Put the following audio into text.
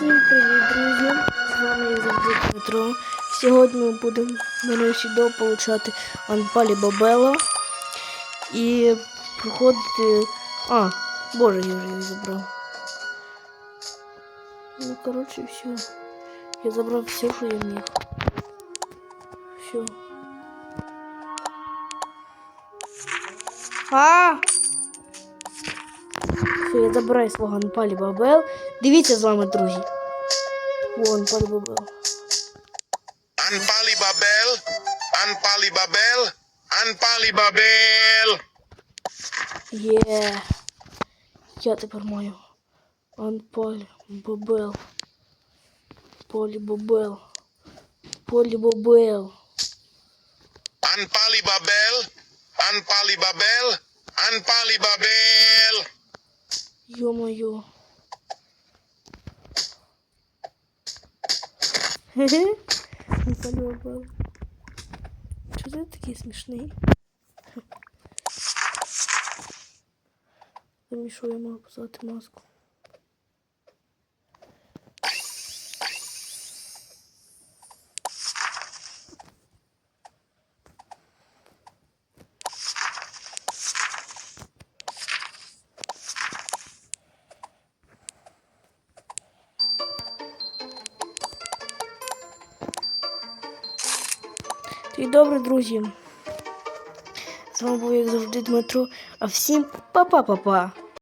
Всім привіт, друзі! З вами як завжди Дмитро. Сьогодні ми будемо нарешті до получати Анпалі Бабела і проходити. А, боже, я вже їх забрав. Ну, коротше, все. Я забрав все, що я міг. Все. А! Все, я забираю свого Анпалі Бабел. Дивіться з вами, друзі. Вон, Анпалі Бабел. Anpali Babel, Anpali Babel, Anpali Babel. Є. Я тепер маю. Анпалі Бабел. Полі Бабел. Полі Бабел. Anpali Babel, Anpali Babel, Anpali Babel. Ё-моё. Хе-хе. Анпалі Бабел. такие смешные? Замішу я можу посадити маску. І добре, друзі. З вами був як завжди Дмитро. А всім па-па-па-па.